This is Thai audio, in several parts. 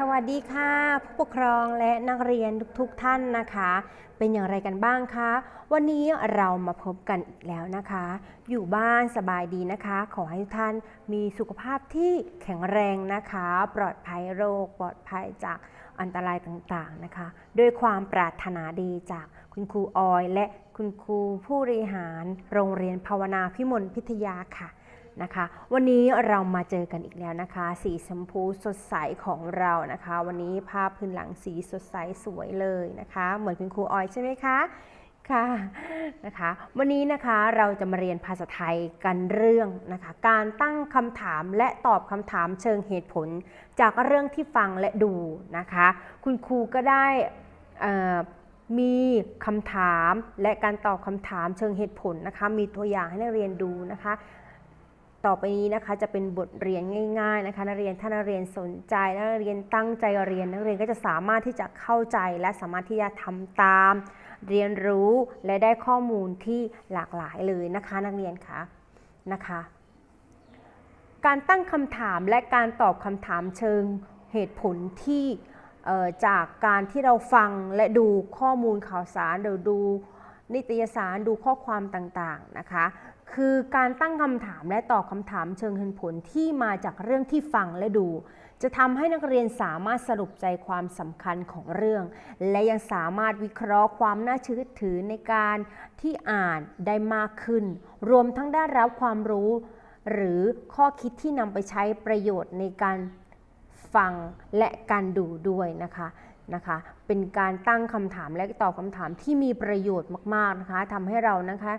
สวัสดีค่ะผู้ปกครองและนักเรียนทุกๆท่านนะคะ เป็นอย่างไรกันบ้างคะ วันนี้เรามาพบกันอีกแล้วนะคะ อยู่บ้านสบายดีนะคะ ขอให้ทุกท่านมีสุขภาพที่แข็งแรงนะคะ ปลอดภัยโรค ปลอดภัยจากอันตรายต่างๆนะคะด้วยความปรารถนาดีจากคุณครูออย และคุณครูผู้บริหาร โรงเรียนภาวนาพิมลพิทยาค่ะ นะคะ วันนี้เรามาเจอกันอีกแล้วนะคะ สีชมพูสดใสของเรานะคะ วันนี้ภาพพื้นหลังสีสดใสสวยเลยนะคะ เหมือนคุณครูออยใช่ไหมคะค่ะนะคะวันนี้นะคะเราจะมาเรียนภาษาไทยกันเรื่องนะคะการตั้งคำถามและตอบคำถามเชิงเหตุผล จากเรื่องที่ฟังและดูนะคะ คุณครูก็ได้มีคำถามและการตอบคำถามเชิงเหตุผลนะคะ มีตัวอย่างให้นักเรียนดูนะคะ ต่อไปนี้นะคะจะเป็นบทเรียนง่ายๆนะคะนักเรียนถ้านักเรียนสนใจนักเรียนตั้งใจเรียนนักเรียนก็จะสามารถที่จะเข้าใจและสามารถที่จะทำตาม เรียนรู้และได้ข้อมูลที่หลากหลายเลยนะคะ นักเรียนคะนะคะ การตั้งคำถามและการตอบคำถามเชิงเหตุผลที่จากการที่เราฟังและดูข้อมูลข่าวสารหรือดูนิตยสารดูข้อความต่างๆนะคะ คือการตั้งคำถามและตอบคำถามเชิงเหตุผลที่มาจากเรื่องที่ฟังและดู จะทำให้นักเรียนสามารถสรุปใจความสำคัญของเรื่อง และยังสามารถวิเคราะห์ความน่าเชื่อถือในการที่อ่านได้มากขึ้น รวมทั้งได้รับความรู้ หรือข้อคิดที่นำไปใช้ประโยชน์ในการฟังและการดูด้วยนะคะ นะคะ เป็นการตั้งคำถามและตอบคำถามที่มีประโยชน์มาก ๆ นะคะทำให้เรานะคะ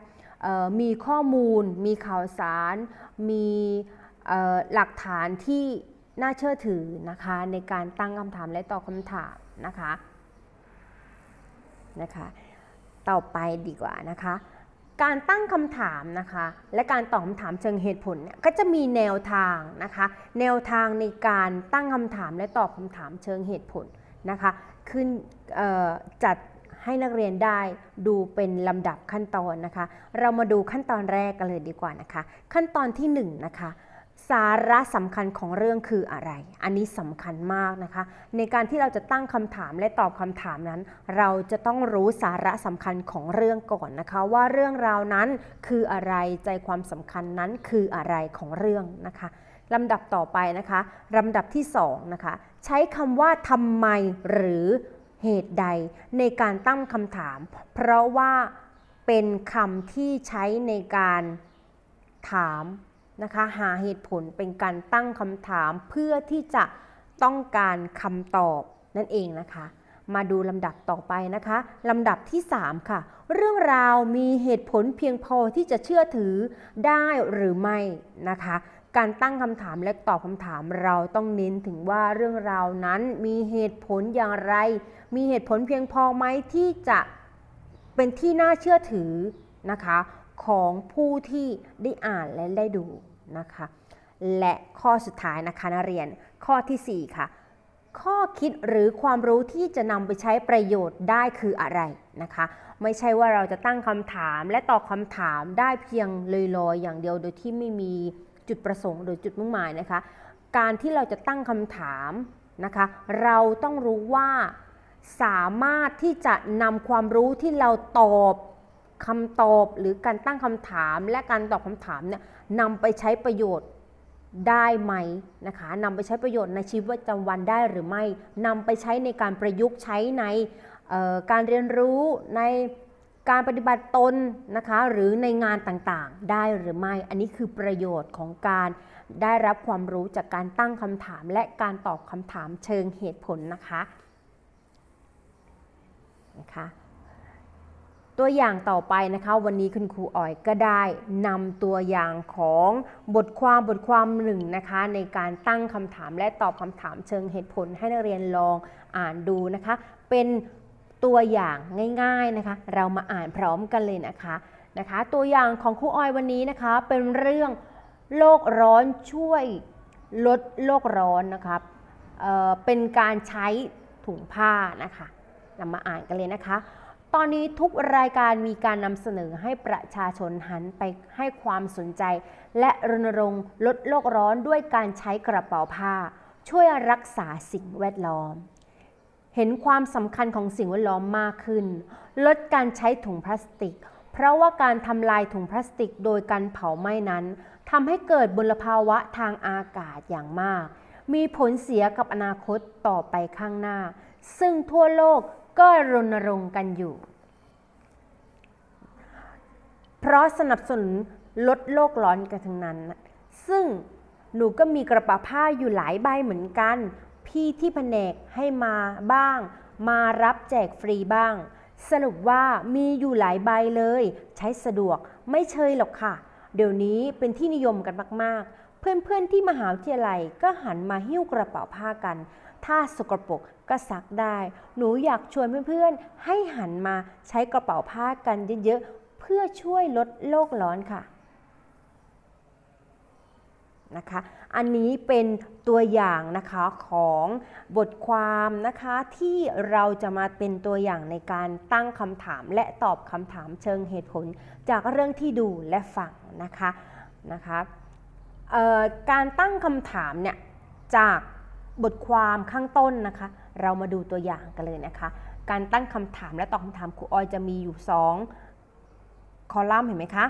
มีข้อมูล มีข่าวสาร มีหลักฐานที่น่าเชื่อถือนะคะในการตั้งคำถามและตอบคำถามนะคะนะคะ ต่อไปดีกว่านะคะ การตั้งคำถามนะคะ และการตอบคำถามเชิงเหตุผลเนี่ยก็จะมีแนวทางนะคะ แนวทางในการตั้งคำถามและตอบคำถามเชิงเหตุผล นะคะขึ้นจัดให้นักเรียนได้ดูเป็นลำดับขั้นตอนนะคะ เรามาดูขั้นตอนแรกกันเลยดีกว่านะคะ ขั้นตอนที่1นงนะคะสาระสำคัญของเรื่องคืออะไร อันนี้สำคัญมากนะคะ ในการที่เราจะตั้งคำถามและตอบคำถามนั้น เราจะต้องรู้สาระสำคัญของเรื่องก่อนนะคะ ว่าเรื่องราวนั้นคืออะไรใจความสำคัญนั้นคืออะไรของเรื่องนะคะ ลำดับต่อไปนะคะลำดับที่2นะคะใช้คำว่าทำไมหรือเหตุใดในการตั้งคำถาม เพราะว่าเป็นคำที่ใช้ในการถามนะคะหาเหตุผลเป็นการตั้งคำถามเพื่อที่จะต้องการคำตอบนั่นเองนะคะ มาดูลำดับต่อไปนะคะลำดับที่ 3 ค่ะ เรื่องราวมีเหตุผลเพียงพอที่จะเชื่อถือได้หรือไม่นะคะ การตั้งคำถามและตอบคำถามเราต้องเน้นถึงว่าเรื่องราวนั้นมีเหตุผลอย่างไร มีเหตุผลเพียงพอไหมที่จะเป็นที่น่าเชื่อถือนะคะของผู้ที่ได้อ่านและได้ดูนะคะ และข้อสุดท้ายนะคะนักเรียนข้อทีสี่4 ค่ะ ข้อคิดหรือความรู้ที่จะนำไปใช้ประโยชน์ได้คืออะไรนะคะ ไม่ใช่ว่าเราจะตั้งคำถามและตอบคำถามได้เพียงลอยๆอย่างเดียวโดยที่ไม่มี จุดประสงค์หรือจุดมุ่งหมายนะคะ การที่เราจะตั้งคำถามนะคะ เราต้องรู้ว่าสามารถที่จะนำความรู้ที่เราตอบคำตอบหรือการตั้งคำถามและการตอบคำถามเนี่ยนำไปใช้ประโยชน์ได้ไหมนะคะนำไปใช้ประโยชน์ในชีวิตประจำวันได้หรือไม่นำไปใช้ในการประยุกต์ใช้ในการเรียนรู้ใน การปฏิบัติตนนะคะหรือในงานต่างๆ ได้หรือไม่ อันนี้คือประโยชน์ของการได้รับความรู้จากการตั้งคำถาม และการตอบคำถามเชิงเหตุผลนะคะนะคะ ตัวอย่างต่อไปนะคะ วันนี้คุณครูอ๋อยก็ได้นำตัวอย่างของบทความบทความหนึ่งนะคะ ในการตั้งคำถามและตอบคำถามเชิงเหตุผลให้นักเรียนลองอ่านดูนะคะ เป็น ตัวอย่างง่ายๆนะคะ เรามาอ่านพร้อมกันเลยนะคะนะคะ ตัวอย่างของครูออยวันนี้นะคะ เป็นเรื่องโลกร้อนช่วยลดโลกร้อนนะครับเเป็นการใช้ถุงผ้านะคะเรามาอ่านกันเลยนะคะ ตอนนี้ทุกรายการมีการนำเสนอให้ประชาชนหันไปให้ความสนใจ และรณรงค์ลดโลกร้อนด้วยการใช้กระเป๋าผ้า ช่วยรักษาสิ่งแวดล้อม เห็นความสำคัญของสิ่งแวดล้อมมากขึ้น ลดการใช้ถุงพลาสติก เพราะว่าการทำลายถุงพลาสติกโดยการเผาไหม้นั้นทำให้เกิดมลภาวะทางอากาศอย่างมาก มีผลเสียกับอนาคตต่อไปข้างหน้า ซึ่งทั่วโลกก็รณรงค์กันอยู่ เพราะสนับสนุนลดโลกร้อนกันทั้งนั้น ซึ่งหนูก็มีกระเป๋าผ้าอยู่หลายใบเหมือนกัน พี่ที่แผนกให้มาบ้าง มารับแจกฟรีบ้าง สรุปว่ามีอยู่หลายใบเลย ใช้สะดวกไม่เชยหรอกค่ะ เดี๋ยวนี้เป็นที่นิยมกันมากๆ เพื่อนๆที่มหาวิทยาลัยก็หันมาหิ้วกระเป๋าผ้ากัน ถ้าสกปรกก็ซักได้ หนูอยากชวนเพื่อนๆให้หันมาใช้กระเป๋าผ้ากันเยอะๆเพื่อช่วยลดโลกร้อนค่ะ นะคะ อันนี้เป็นตัวอย่างนะคะของบทความนะคะที่เราจะมาเป็นตัวอย่างในการตั้งคำถาม และตอบคำถามเชิงเหตุผล จากเรื่องที่ดูและฟังนะคะนะคะการตั้งคำถามเนี่ยจากบทความข้างต้นนะคะ เรามาดูตัวอย่างกันเลยนะคะ การตั้งคำถามและตอบคำถามครูออยจะมีอยู่ 2 คอลัมน์เห็นไหมคะ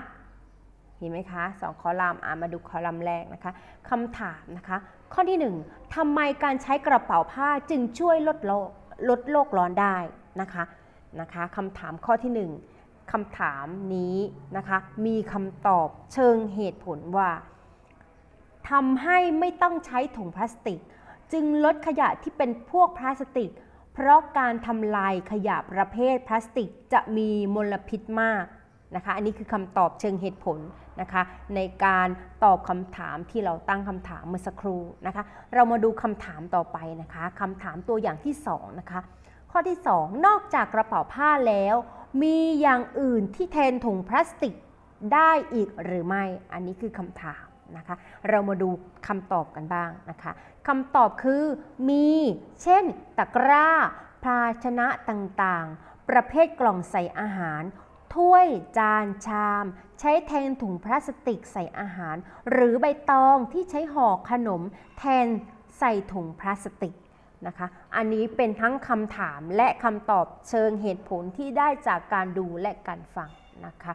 เห็นไหมคะสองคอลัมน์อ่ามาดูคอลัมน์แรกนะคะคำถามนะคะ ข้อที่ 1ทำไมการใช้กระเป๋าผ้าจึงช่วยลดโลกลดโลกร้อนได้นะคะนะคะคำถามข้อที่ 1คำถามนี้นะคะมีคำตอบเชิงเหตุผลว่าทำให้ไม่ต้องใช้ถุงพลาสติก จึงลดขยะที่เป็นพวกพลาสติก เพราะการทำลายขยะประเภทพลาสติกจะมีมลพิษมาก นะคะอันนี้คือคำตอบเชิงเหตุผลนะคะในการตอบคำถามที่เราตั้งคำถามเมื่อสักครู่นะคะเรามาดูคำถามต่อไปนะคะคำถามตัวอย่างที่2นะคะข้อที่ 2 นอกจากกระเป๋าผ้าแล้ว มีอย่างอื่นที่แทนถุงพลาสติกได้อีกหรือไม่ อันนี้คือคำถามนะคะเรามาดูคำตอบกันบ้างนะคะคำตอบคือมีเช่น ตะกร้า ภาชนะต่างๆ ประเภทกล่องใส่อาหาร ถ้วยจานชาม ใช้แทนถุงพลาสติกใส่อาหาร หรือใบตองที่ใช้ห่อขนม แทนใส่ถุงพลาสติกนะคะ อันนี้เป็นทั้งคำถามและคำตอบเชิงเหตุผลที่ได้จากการดูและการฟังนะคะ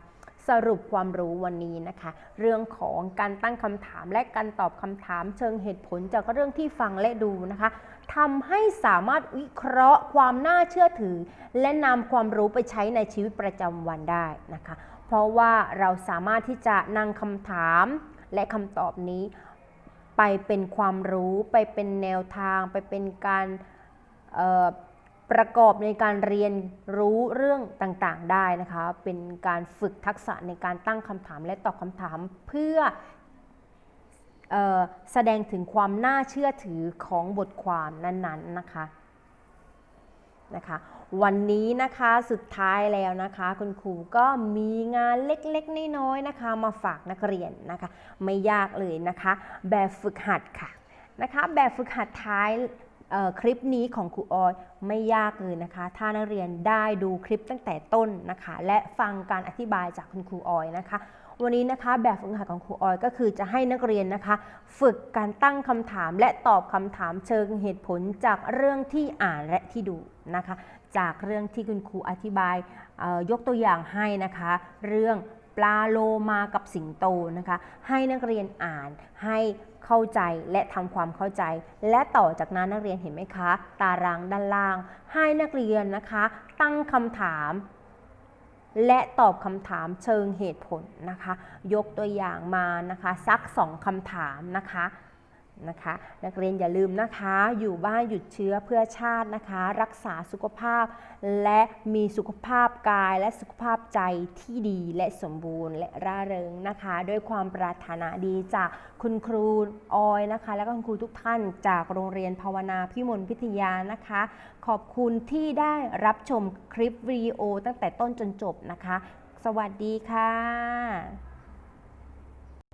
สรุปความรู้วันนี้นะคะ เรื่องของการตั้งคำถามและการตอบคำถามเชิงเหตุผลจากเรื่องที่ฟังและดูนะคะทำให้สามารถวิเคราะห์ความน่าเชื่อถือ และนำความรู้ไปใช้ในชีวิตประจำวันได้นะคะ เพราะว่าเราสามารถที่จะนำคำถามและคำตอบนี้ ไปเป็นความรู้ ไปเป็นแนวทาง ไปเป็นการ ประกอบในการเรียนรู้เรื่องต่างๆได้นะคะ เป็นการฝึกทักษะในการตั้งคำถามและตอบคำถามเพื่อออแสดงถึงความน่าเชื่อถือของบทความนั้นๆนะคะนะคะวันนี้นะคะสุดท้ายแล้วนะคะ คุณครูก็มีงานเล็กๆน้อยๆนะคะ มาฝากนักเรียนนะคะ ไม่ยากเลยนะคะ แบบฝึกหัดค่ะนะคะ แบบฝึกหัดท้าย คลิปนี้ของครูออยไม่ยากเลยนะคะ ถ้านักเรียนได้ดูคลิปตั้งแต่ต้นนะคะ และฟังการอธิบายจากคุณครูออยนะคะ วันนี้นะคะแบบฝึกหัดของครูออยก็คือจะให้นักเรียนนะคะ ฝึกการตั้งคำถามและตอบคำถามเชิงเหตุผลจากเรื่องที่อ่านและที่ดูนะคะ จากเรื่องที่คุณครูอธิบายยกตัวอย่างให้นะคะ เรื่องปลาโลมากับสิงโตนะคะ ให้นักเรียนอ่านให้ เข้าใจและทำความเข้าใจ และต่อจากนั้นนักเรียนเห็นไหมคะ ตารางด้านล่าง ให้นักเรียนนะคะ ตั้งคำถามและตอบคำถามเชิงเหตุผลนะคะ ยกตัวอย่างมานะคะ สักสองคำถามนะคะ นะคะ นักเรียนอย่าลืมนะคะ อยู่บ้านหยุดเชื้อเพื่อชาตินะคะ รักษาสุขภาพ และมีสุขภาพกายและสุขภาพใจที่ดีและสมบูรณ์และร่าเริงนะคะ ด้วยความปรารถนาดีจากคุณครูออยนะคะ และก็คุณครูทุกท่านจากโรงเรียนภาวนาพิมลพิทยานะคะ ขอบคุณที่ได้รับชมคลิปวิดีโอตั้งแต่ต้นจนจบนะคะ สวัสดีค่ะ